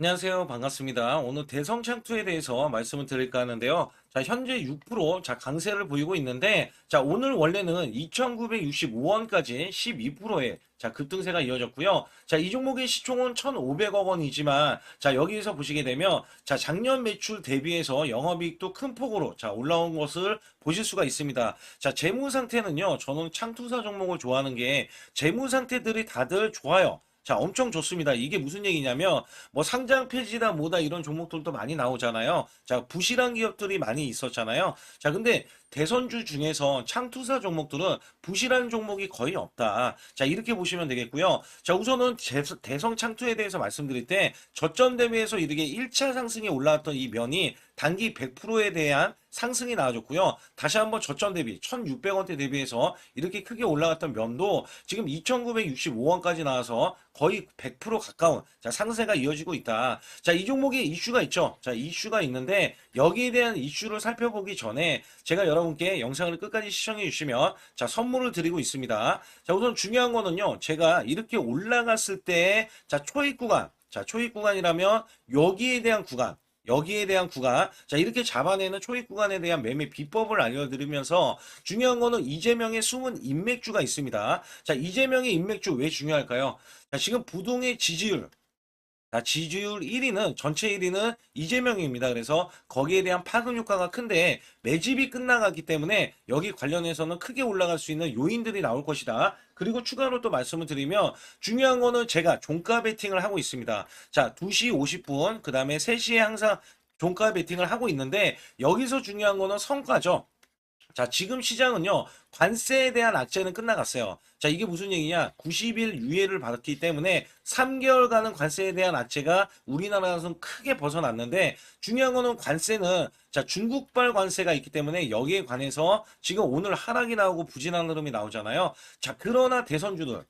안녕하세요. 반갑습니다. 오늘 대성 창투에 대해서 말씀을 드릴까 하는데요. 자, 현재 6% 자, 강세를 보이고 있는데, 자, 오늘 원래는 2,965원까지 12%의 자, 급등세가 이어졌고요. 자, 이 종목의 시총은 1,500억 원이지만, 자, 여기에서 보시게 되면, 자, 작년 매출 대비해서 영업이익도 큰 폭으로, 자, 올라온 것을 보실 수가 있습니다. 자, 재무 상태는요, 저는 창투사 종목을 좋아하는 게, 재무 상태들이 다들 좋아요. 자, 엄청 좋습니다. 이게 무슨 얘기냐면, 뭐 상장 폐지다 뭐다 이런 종목들도 많이 나오잖아요. 자, 부실한 기업들이 많이 있었잖아요. 자, 근데 대선주 중에서 창투사 종목들은 부실한 종목이 거의 없다. 자, 이렇게 보시면 되겠고요. 자, 우선은 제- 대성 창투에 대해서 말씀드릴 때 저점 대비해서 이렇게 1차 상승이 올라왔던 이 면이 단기 100%에 대한 상승이 나와줬고요. 다시 한번 저점 대비 1,600원대 대비해서 이렇게 크게 올라갔던 면도 지금 2,965원까지 나와서 거의 100% 가까운 자, 상세가 이어지고 있다. 자, 이 종목에 이슈가 있죠. 자, 이슈가 있는데 여기에 대한 이슈를 살펴보기 전에 제가 여러 분께 영상을 끝까지 시청해 주시면 자, 선물을 드리고 있습니다. 자, 우선 중요한 거는요. 제가 이렇게 올라갔을 때 자, 초입 구간. 자, 초입 구간이라면 여기에 대한 구간 여기에 대한 구간, 자, 이렇게 잡아내는 초입 구간에 대한 매매 비법을 알려드리면서 중요한 거는 이재명의 숨은 인맥주가 있습니다. 자, 이재명의 인맥주 왜 중요할까요? 자, 지금 부동의 지지율, 자, 지지율 1위는, 전체 1위는 이재명입니다. 그래서 거기에 대한 파급 효과가 큰데 매집이 끝나갔기 때문에 여기 관련해서는 크게 올라갈 수 있는 요인들이 나올 것이다. 그리고 추가로 또 말씀을 드리면 중요한 거는 제가 종가 베팅을 하고 있습니다. 자, 2시 50분, 그 다음에 3시에 항상 종가 베팅을 하고 있는데 여기서 중요한 거는 성과죠. 자, 지금 시장은요, 관세에 대한 악재는 끝나갔어요. 자, 이게 무슨 얘기냐? 90일 유예를 받았기 때문에 3개월간은 관세에 대한 악재가 우리나라에서는 크게 벗어났는데 중요한 거는 관세는 자, 중국발 관세가 있기 때문에 여기에 관해서 지금 오늘 하락이 나오고 부진한 흐름이 나오잖아요. 자, 그러나 대선주들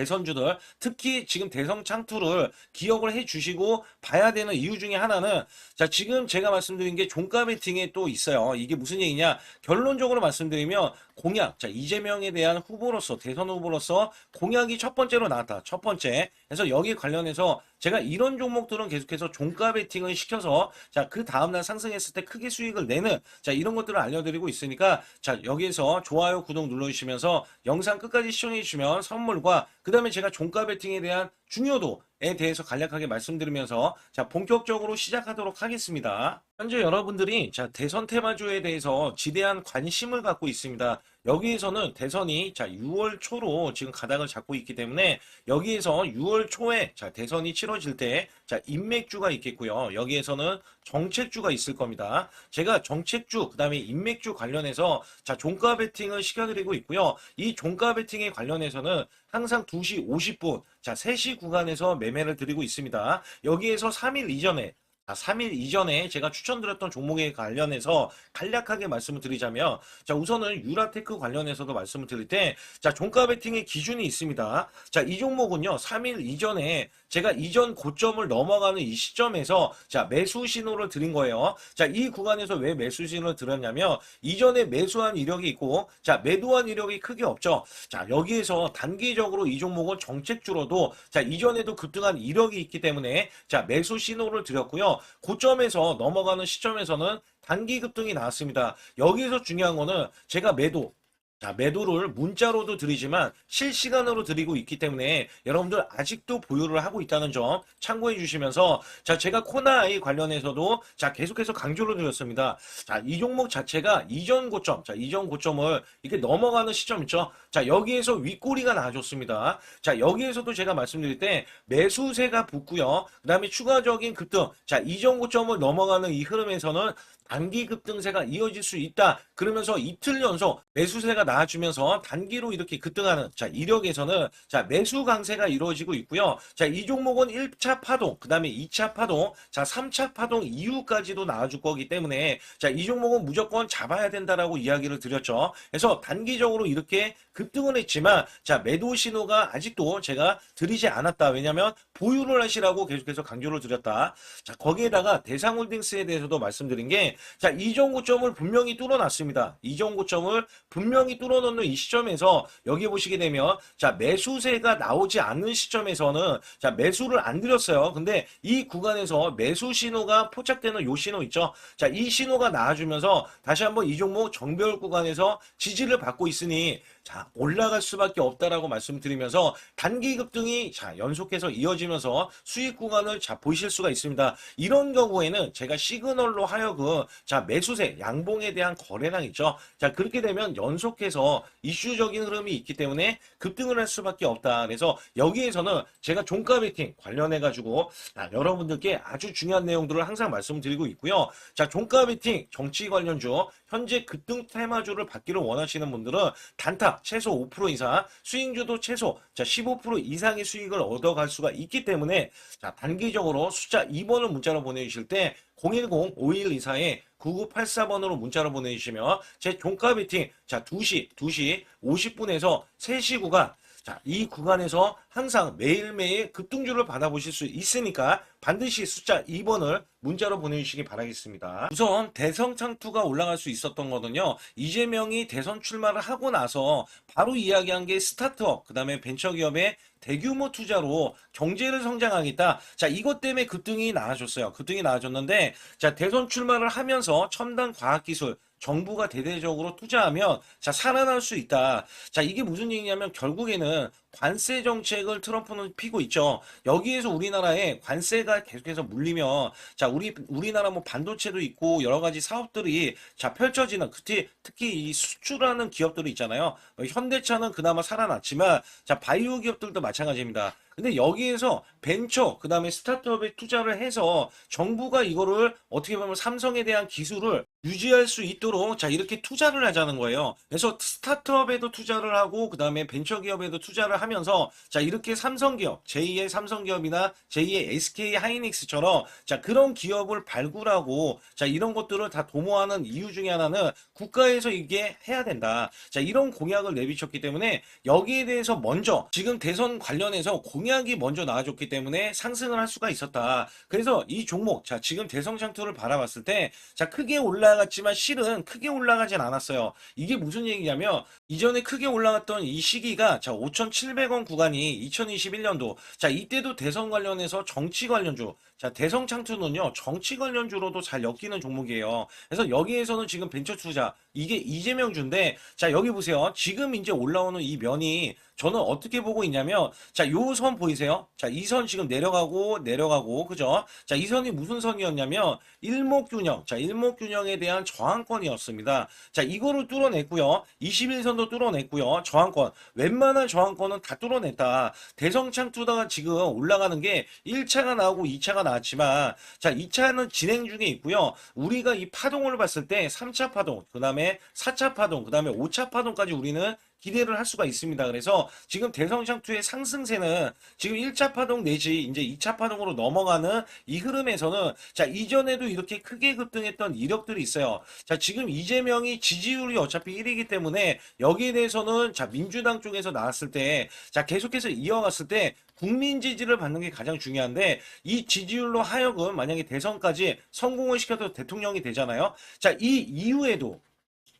대선주들 특히 지금 대성 창투를 기억을 해 주시고 봐야 되는 이유 중에 하나는 자 지금 제가 말씀드린 게 종가 베팅에 또 있어요. 이게 무슨 얘기냐? 결론적으로 말씀드리면 공약 자 이재명에 대한 후보로서 대선 후보로서 공약이 첫 번째로 나왔다. 첫 번째. 그래서 여기 관련해서 제가 이런 종목들은 계속해서 종가 베팅을 시켜서 자 그 다음날 상승했을 때 크게 수익을 내는 자 이런 것들을 알려드리고 있으니까 자 여기에서 좋아요 구독 눌러주시면서 영상 끝까지 시청해 주시면 선물과 그 다음에 제가 종가 베팅에 대한 중요도에 대해서 간략하게 말씀드리면서 자 본격적으로 시작하도록 하겠습니다. 현재 여러분들이 자 대선 테마주에 대해서 지대한 관심을 갖고 있습니다. 여기에서는 대선이 자 6월 초로 지금 가닥을 잡고 있기 때문에 여기에서 6월 초에 자 대선이 치러질 때 자 인맥주가 있겠고요. 여기에서는 정책주가 있을 겁니다. 제가 정책주 그다음에 인맥주 관련해서 자 종가 베팅을 시켜드리고 있고요. 이 종가 베팅에 관련해서는 항상 2시 50분 자 3시 구간에서 매매를 드리고 있습니다. 여기에서 3일 이전에 자, 3일 이전에 제가 추천드렸던 종목에 관련해서 간략하게 말씀을 드리자면, 자, 우선은 유라테크 관련해서도 말씀을 드릴 때, 자, 종가 베팅의 기준이 있습니다. 자, 이 종목은요, 3일 이전에 제가 이전 고점을 넘어가는 이 시점에서, 자, 매수 신호를 드린 거예요. 자, 이 구간에서 왜 매수 신호를 드렸냐면, 이전에 매수한 이력이 있고, 자, 매도한 이력이 크게 없죠. 자, 여기에서 단기적으로 이 종목은 정책주로도, 자, 이전에도 급등한 이력이 있기 때문에, 자, 매수 신호를 드렸고요. 고점에서 넘어가는 시점에서는 단기 급등이 나왔습니다. 여기에서 중요한 거는 제가 매도, 자, 매도를 문자로도 드리지만 실시간으로 드리고 있기 때문에 여러분들 아직도 보유를 하고 있다는 점 참고해 주시면서 자, 제가 코나아이 관련해서도 자, 계속해서 강조를 드렸습니다. 자, 이 종목 자체가 이전 고점, 자, 이전 고점을 이렇게 넘어가는 시점 있죠? 자, 여기에서 윗꼬리가 나와줬습니다. 자, 여기에서도 제가 말씀드릴 때 매수세가 붙고요. 그 다음에 추가적인 급등, 자, 이전 고점을 넘어가는 이 흐름에서는 단기 급등세가 이어질 수 있다. 그러면서 이틀 연속 매수세가 나와주면서 단기로 이렇게 급등하는 자 이력에서는 자 매수 강세가 이루어지고 있고요. 자 이 종목은 1차 파동, 그 다음에 2차 파동, 자 3차 파동 이후까지도 나와줄 거기 때문에 자이 종목은 무조건 잡아야 된다라고 이야기를 드렸죠. 그래서 단기적으로 이렇게 급등은 했지만 자 매도 신호가 아직도 제가 드리지 않았다. 왜냐하면 보유를 하시라고 계속해서 강조를 드렸다. 자 거기에다가 대상홀딩스에 대해서도 말씀드린 게 자, 이전 고점을 분명히 뚫어놨습니다. 이전 고점을 분명히 뚫어놓는 이 시점에서 여기 보시게 되면 자 매수세가 나오지 않는 시점에서는 자 매수를 안 드렸어요. 근데 이 구간에서 매수 신호가 포착되는 요 신호 있죠. 자 이 신호가 나와주면서 다시 한번 이 종목 정별 구간에서 지지를 받고 있으니 자 올라갈 수밖에 없다라고 말씀드리면서 단기 급등이 자 연속해서 이어지면서 수익 구간을 자 보실 수가 있습니다. 이런 경우에는 제가 시그널로 하여금 자 매수세 양봉에 대한 거래량 있죠. 자 그렇게 되면 연속해서 이슈적인 흐름이 있기 때문에 급등을 할 수밖에 없다. 그래서 여기에서는 제가 종가 베팅 관련해 가지고 여러분들께 아주 중요한 내용들을 항상 말씀드리고 있고요. 자 종가 베팅 정치 관련주 현재 급등 테마주를 받기를 원하시는 분들은 단타 최소 5% 이상 수익주도 최소 자 15% 이상의 수익을 얻어갈 수가 있기 때문에 자 단기적으로 숫자 2번을 문자로 보내주실 때 010-5124에 9984번으로 문자로 보내주시면 제 종가 베팅 자 2시 2시 50분에서 3시 구간 자, 이 구간에서 항상 매일매일 급등주를 받아보실 수 있으니까 반드시 숫자 2번을 문자로 보내주시기 바라겠습니다. 우선 대선 창투가 올라갈 수 있었던 거는요. 이재명이 대선 출마를 하고 나서 바로 이야기한 게 스타트업, 그 다음에 벤처기업의 대규모 투자로 경제를 성장하겠다. 자, 이것 때문에 급등이 나아졌어요. 급등이 나아졌는데, 자, 대선 출마를 하면서 첨단 과학기술, 정부가 대대적으로 투자하면 자 살아날 수 있다. 자 이게 무슨 얘기냐면 결국에는 관세 정책을 트럼프는 피고 있죠. 여기에서 우리나라에 관세가 계속해서 물리면 자 우리 우리나라 뭐 반도체도 있고 여러 가지 사업들이 자 펼쳐지는 특히 특히 이 수출하는 기업들이 있잖아요. 어, 현대차는 그나마 살아났지만 자 바이오 기업들도 마찬가지입니다. 근데 여기에서 벤처 그다음에 스타트업에 투자를 해서 정부가 이거를 어떻게 보면 삼성에 대한 기술을 유지할 수 있도록 자 이렇게 투자를 하자는 거예요. 그래서 스타트업에도 투자를 하고 그다음에 벤처 기업에도 투자를 하면서 자 이렇게 삼성기업 제2의 삼성기업이나 제2의 SK 하이닉스처럼 자 그런 기업을 발굴하고 자 이런 것들을 다 도모하는 이유 중에 하나는 국가에서 이게 해야 된다. 자 이런 공약을 내비쳤기 때문에 여기에 대해서 먼저 지금 대선 관련해서 공약이 먼저 나와줬기 때문에 상승을 할 수가 있었다. 그래서 이 종목 자 지금 대성 장투를 바라봤을 때 자 크게 올라갔지만 실은 크게 올라가진 않았어요. 이게 무슨 얘기냐면 이전에 크게 올라갔던 이 시기가 자 5,700원 구간이 2021년도 자 이때도 대선 관련해서 정치 관련주 자 대성 창투는요 정치 관련주로도 잘 엮이는 종목이에요. 그래서 여기에서는 지금 벤처 투자 이게 이재명 주인데 자 여기 보세요. 지금 이제 올라오는 이 면이 저는 어떻게 보고 있냐면 자 요 선 보이세요? 자 이 선 지금 내려가고 내려가고 그죠? 자 이 선이 무슨 선이었냐면 일목균형 자 일목균형에 대한 저항권이었습니다. 자 이거를 뚫어냈고요. 21선도 뚫어냈고요. 저항권 웬만한 저항권은 다 뚫어냈다. 대성창 투다가 지금 올라가는 게 1차가 나오고 2차가 나왔지만 자 2차는 진행 중에 있고요. 우리가 이 파동을 봤을 때 3차 파동 그 다음에 4차 파동 그 다음에 5차 파동까지 우리는 기대를 할 수가 있습니다. 그래서 지금 대성장투의 상승세는 지금 1차 파동 내지 이제 2차 파동으로 넘어가는 이 흐름에서는 자 이전에도 이렇게 크게 급등했던 이력들이 있어요. 자 지금 이재명이 지지율이 어차피 1위기 때문에 여기에 대해서는 자 민주당 쪽에서 나왔을 때 자 계속해서 이어갔을 때 국민 지지를 받는 게 가장 중요한데 이 지지율로 하여금 만약에 대선까지 성공을 시켜도 대통령이 되잖아요. 자 이 이후에도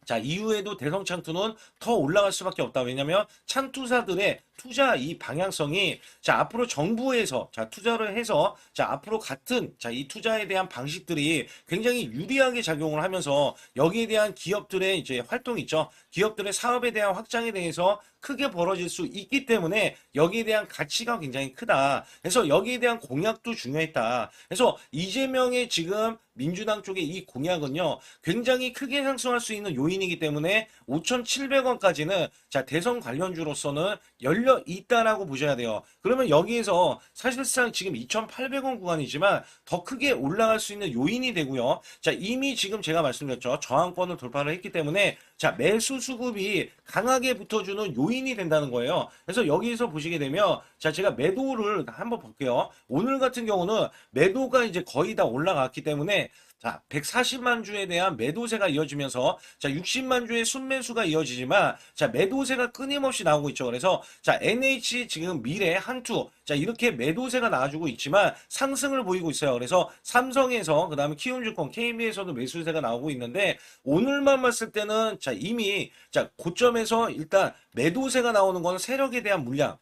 자, 이후에도 대성 창투는 더 올라갈 수밖에 없다. 왜냐면 창투사들의 투자 이 방향성이 자, 앞으로 정부에서 자, 투자를 해서 자, 앞으로 같은 자, 이 투자에 대한 방식들이 굉장히 유리하게 작용을 하면서 여기에 대한 기업들의 이제 활동 있죠. 기업들의 사업에 대한 확장에 대해서 크게 벌어질 수 있기 때문에 여기에 대한 가치가 굉장히 크다. 그래서 여기에 대한 공약도 중요했다. 그래서 이재명의 지금 민주당 쪽의 이 공약은요, 굉장히 크게 상승할 수 있는 요인이기 때문에 5,700원까지는 자, 대선 관련주로서는 열려 있다라고 보셔야 돼요. 그러면 여기에서 사실상 지금 2,800원 구간이지만 더 크게 올라갈 수 있는 요인이 되고요. 자, 이미 지금 제가 말씀드렸죠. 저항권을 돌파를 했기 때문에 자, 매수 수급이 강하게 붙어주는 요인이 된다는 거예요. 그래서 여기서 보시게 되면 자, 제가 매도를 한번 볼게요. 오늘 같은 경우는 매도가 이제 거의 다 올라갔기 때문에 자, 140만 주에 대한 매도세가 이어지면서 자, 60만 주의 순매수가 이어지지만 자, 매도세가 끊임없이 나오고 있죠. 그래서 자, NH 지금 미래 한투 자, 이렇게 매도세가 나와주고 있지만 상승을 보이고 있어요. 그래서 삼성에서 그다음에 키움증권, KB에서도 매수세가 나오고 있는데 오늘만 봤을 때는 자, 이미 자, 고점에서 일단 매도세가 나오는 거는 세력에 대한 물량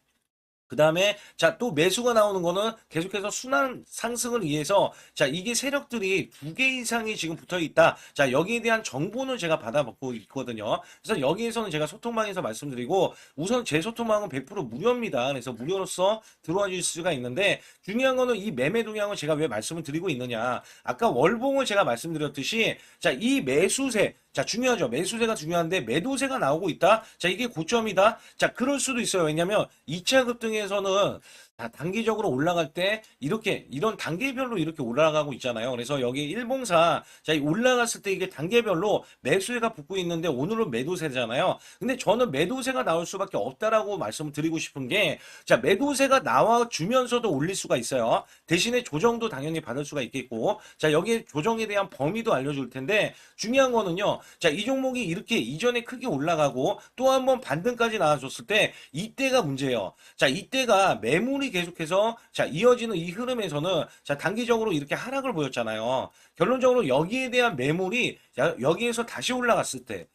그 다음에 자 또 매수가 나오는 거는 계속해서 순환 상승을 위해서 자 이게 세력들이 두 개 이상이 지금 붙어 있다. 자 여기에 대한 정보는 제가 받아먹고 있거든요. 그래서 여기에서는 제가 소통방에서 말씀드리고 우선 제 소통방은 100% 무료입니다. 그래서 무료로서 들어와 주실 수가 있는데 중요한 거는 이 매매 동향을 제가 왜 말씀을 드리고 있느냐. 아까 월봉을 제가 말씀드렸듯이 자 이 매수세 자, 중요하죠. 매수세가 중요한데 매도세가 나오고 있다. 자, 이게 고점이다. 자, 그럴 수도 있어요. 왜냐면 2차 급등에서는 자, 단기적으로 올라갈 때 이렇게 이런 단계별로 이렇게 올라가고 있잖아요. 그래서 여기 일봉사 자, 이 올라갔을 때 이게 단계별로 매수세가 붙고 있는데 오늘은 매도세잖아요. 근데 저는 매도세가 나올 수밖에 없다라고 말씀을 드리고 싶은 게 자, 매도세가 나와 주면서도 올릴 수가 있어요. 대신에 조정도 당연히 받을 수가 있겠고 자, 여기에 조정에 대한 범위도 알려 줄 텐데 중요한 거는요. 자, 이 종목이 이렇게 이전에 크게 올라가고 또 한 번 반등까지 나와줬을 때 이때가 문제예요. 자, 이때가 매물이 계속해서 자, 이어지는 이 흐름에서는 자, 단기적으로 이렇게 하락을 보였잖아요. 결론적으로 여기에 대한 매물이 야- 여기에서 다시 올라갔을 때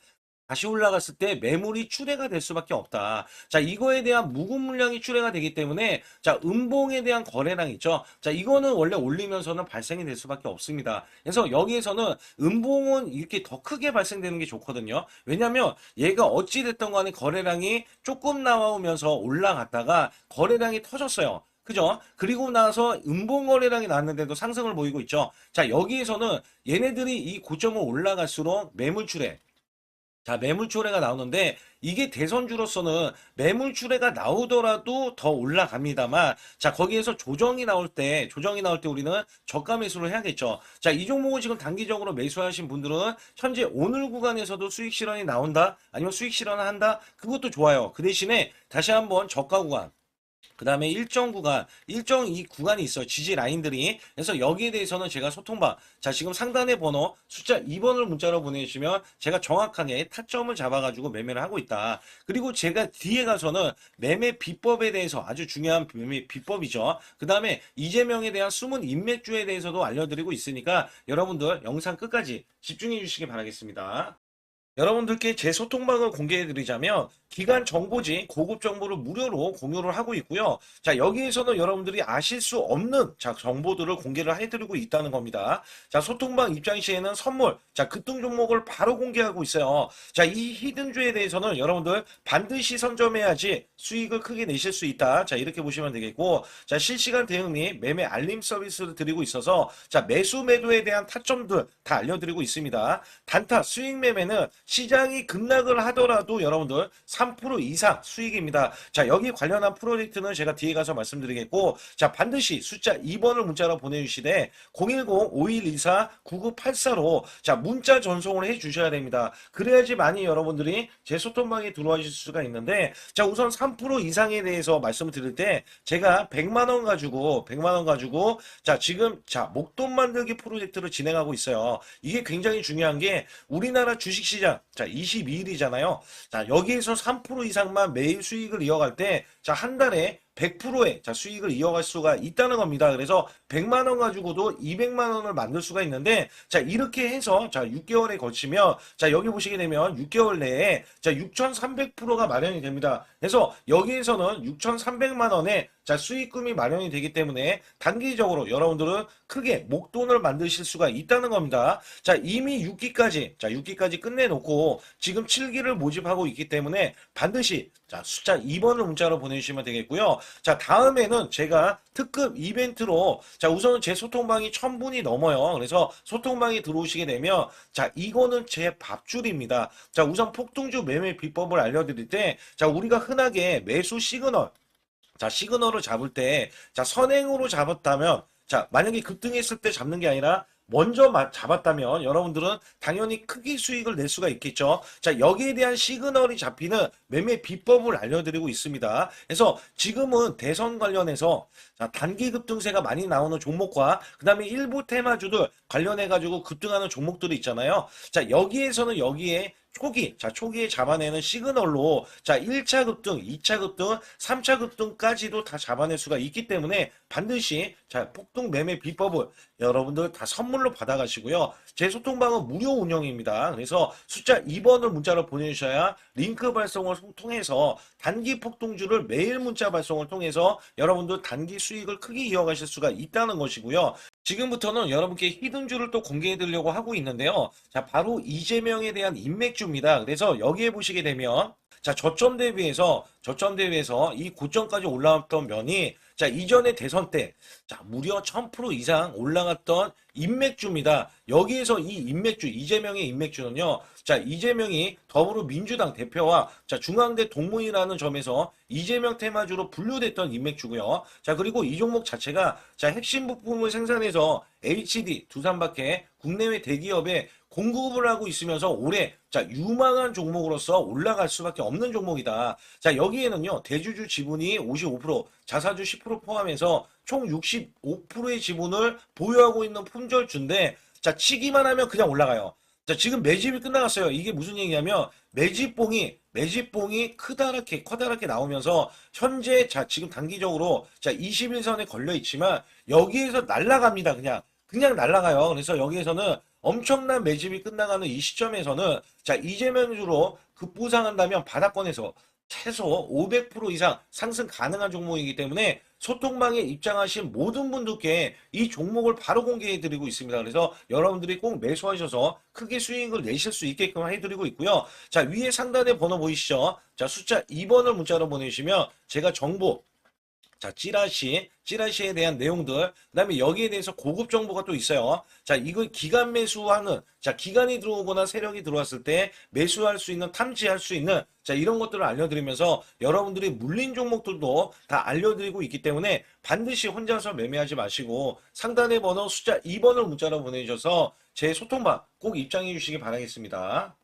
다시 올라갔을 때 매물이 출회가 될 수밖에 없다. 자, 이거에 대한 묵은 물량이 출회가 되기 때문에 자, 음봉에 대한 거래량 있죠. 자, 이거는 원래 올리면서는 발생이 될 수밖에 없습니다. 그래서 여기에서는 음봉은 이렇게 더 크게 발생되는 게 좋거든요. 왜냐면 얘가 어찌 됐던 간에 거래량이 조금 나오면서 올라갔다가 거래량이 터졌어요. 그죠? 그리고 나서 음봉 거래량이 나왔는데도 상승을 보이고 있죠. 자, 여기에서는 얘네들이 이 고점을 올라갈수록 매물 출회, 자, 매물 출회가 나오는데 이게 대선주로서는 매물 출회가 나오더라도 더 올라갑니다만 자, 거기에서 조정이 나올 때 조정이 나올 때 우리는 저가 매수를 해야겠죠. 자, 이 종목을 지금 단기적으로 매수하신 분들은 현재 오늘 구간에서도 수익 실현이 나온다? 아니면 수익 실현을 한다? 그것도 좋아요. 그 대신에 다시 한번 저가 구간 그 다음에 일정 구간, 일정 이 구간이 있어요. 지지 라인들이. 그래서 여기에 대해서는 제가 소통방, 자, 지금 상단의 번호, 숫자 2번을 문자로 보내주시면 제가 정확하게 타점을 잡아가지고 매매를 하고 있다. 그리고 제가 뒤에 가서는 매매 비법에 대해서 아주 중요한 매매 비법이죠. 그 다음에 이재명에 대한 숨은 인맥주에 대해서도 알려드리고 있으니까 여러분들 영상 끝까지 집중해 주시기 바라겠습니다. 여러분들께 제 소통방을 공개해 드리자면 기간 정보지 고급 정보를 무료로 공유를 하고 있고요. 자, 여기에서는 여러분들이 아실 수 없는 자, 정보들을 공개를 해 드리고 있다는 겁니다. 자, 소통방 입장 시에는 선물, 자, 급등 종목을 바로 공개하고 있어요. 자, 이 히든주에 대해서는 여러분들 반드시 선점해야지 수익을 크게 내실 수 있다. 자, 이렇게 보시면 되겠고, 자, 실시간 대응 및 매매 알림 서비스를 드리고 있어서 자, 매수 매도에 대한 타점들 다 알려드리고 있습니다. 단타 수익 매매는 시장이 급락을 하더라도 여러분들 3% 이상 수익입니다. 자, 여기 관련한 프로젝트는 제가 뒤에 가서 말씀드리겠고, 자, 반드시 숫자 2번을 문자로 보내주시되 010-5124-9984로 자, 문자 전송을 해 주셔야 됩니다. 그래야지 많이 여러분들이 제 소통방에 들어와 주실 수가 있는데, 자, 우선 3% 이상에 대해서 말씀을 드릴 때 제가 100만 원 가지고 100만 원 가지고 자, 지금 자, 목돈 만들기 프로젝트를 진행하고 있어요. 이게 굉장히 중요한 게 우리나라 주식 시장 자, 22일이잖아요. 자, 여기에서 3% 이상만 매일 수익을 이어갈 때 자, 한 달에 100%의 자, 수익을 이어갈 수가 있다는 겁니다. 그래서 100만 원 가지고도 200만 원을 만들 수가 있는데 자, 이렇게 해서 자, 6개월에 거치면 자, 여기 보시게 되면 6개월 내에 자, 6,300%가 마련이 됩니다. 그래서 여기에서는 6,300만 원의 자, 수익금이 마련이 되기 때문에 단기적으로 여러분들은 크게 목돈을 만드실 수가 있다는 겁니다. 자, 이미 6기까지, 자, 6기까지 끝내놓고 지금 7기를 모집하고 있기 때문에 반드시 자, 숫자 2번을 문자로 보내주시면 되겠고요. 자, 다음에는 제가 특급 이벤트로 자, 우선은 제 소통방이 1000분이 넘어요. 그래서 소통방에 들어오시게 되면 자, 이거는 제 밥줄입니다. 자, 우선 폭등주 매매 비법을 알려드릴 때 자, 우리가 흔하게 매수 시그널 자, 시그널을 잡을 때, 자, 선행으로 잡았다면, 자, 만약에 급등했을 때 잡는 게 아니라 먼저 마- 잡았다면 여러분들은 당연히 크게 수익을 낼 수가 있겠죠. 자, 여기에 대한 시그널이 잡히는 매매 비법을 알려드리고 있습니다. 그래서 지금은 대선 관련해서 자, 단기 급등세가 많이 나오는 종목과 그 다음에 일부 테마주들 관련해가지고 급등하는 종목들이 있잖아요. 자, 여기에서는 여기에 초기, 자, 초기에 잡아내는 시그널로, 자, 1차 급등, 2차 급등, 3차 급등까지도 다 잡아낼 수가 있기 때문에 반드시, 자, 폭등 매매 비법을 여러분들 다 선물로 받아가시고요. 제 소통방은 무료 운영입니다. 그래서 숫자 2번을 문자로 보내주셔야 링크 발송을 통해서 단기 폭등주를 매일 문자 발송을 통해서 여러분들 단기 수익을 크게 이어가실 수가 있다는 것이고요. 지금부터는 여러분께 히든주를 또 공개해 드리려고 하고 있는데요. 자, 바로 이재명에 대한 인맥주입니다. 그래서 여기에 보시게 되면 자, 저점 대비해서 저점 대비해서 이 고점까지 올라왔던 면이 자, 이전에 대선 때 자, 무려 1000% 이상 올라갔던 인맥주입니다. 여기에서 이 인맥주, 이재명의 인맥주는요. 자, 이재명이 더불어민주당 대표와 자, 중앙대 동문이라는 점에서 이재명 테마주로 분류됐던 인맥주고요. 자, 그리고 이 종목 자체가 자, 핵심 부품을 생산해서 HD, 두산밖에 국내외 대기업에 공급을 하고 있으면서 올해 자, 유망한 종목으로서 올라갈 수밖에 없는 종목이다. 자, 여기에는요. 대주주 지분이 55%, 자사주 10% 포함해서 총 65%의 지분을 보유하고 있는 품절주인데 자, 치기만 하면 그냥 올라가요. 자, 지금 매집이 끝나갔어요. 이게 무슨 얘기냐면 매집봉이 매집봉이 크다랗게 커다랗게 나오면서 현재 자 지금 단기적으로 자 21선에 걸려 있지만 여기에서 날아갑니다. 그냥 그냥 날아가요. 그래서 여기에서는 엄청난 매집이 끝나가는 이 시점에서는 자 이재명 주로 급부상한다면 바닥권에서 최소 500% 이상 상승 가능한 종목이기 때문에 소통방에 입장하신 모든 분들께 이 종목을 바로 공개해 드리고 있습니다. 그래서 여러분들이 꼭 매수하셔서 크게 수익을 내실 수 있게끔 해 드리고 있고요. 자, 위에 상단에 번호 보이시죠? 자, 숫자 2번을 문자로 보내주시면 제가 정보 자, 찌라시, 찌라시에 대한 내용들, 그 다음에 여기에 대해서 고급 정보가 또 있어요. 자, 이거 기간 매수하는, 자, 기간이 들어오거나 세력이 들어왔을 때 매수할 수 있는, 탐지할 수 있는, 자, 이런 것들을 알려드리면서 여러분들이 물린 종목들도 다 알려드리고 있기 때문에 반드시 혼자서 매매하지 마시고 상단의 번호 숫자 2번을 문자로 보내주셔서 제 소통방 꼭 입장해 주시기 바라겠습니다.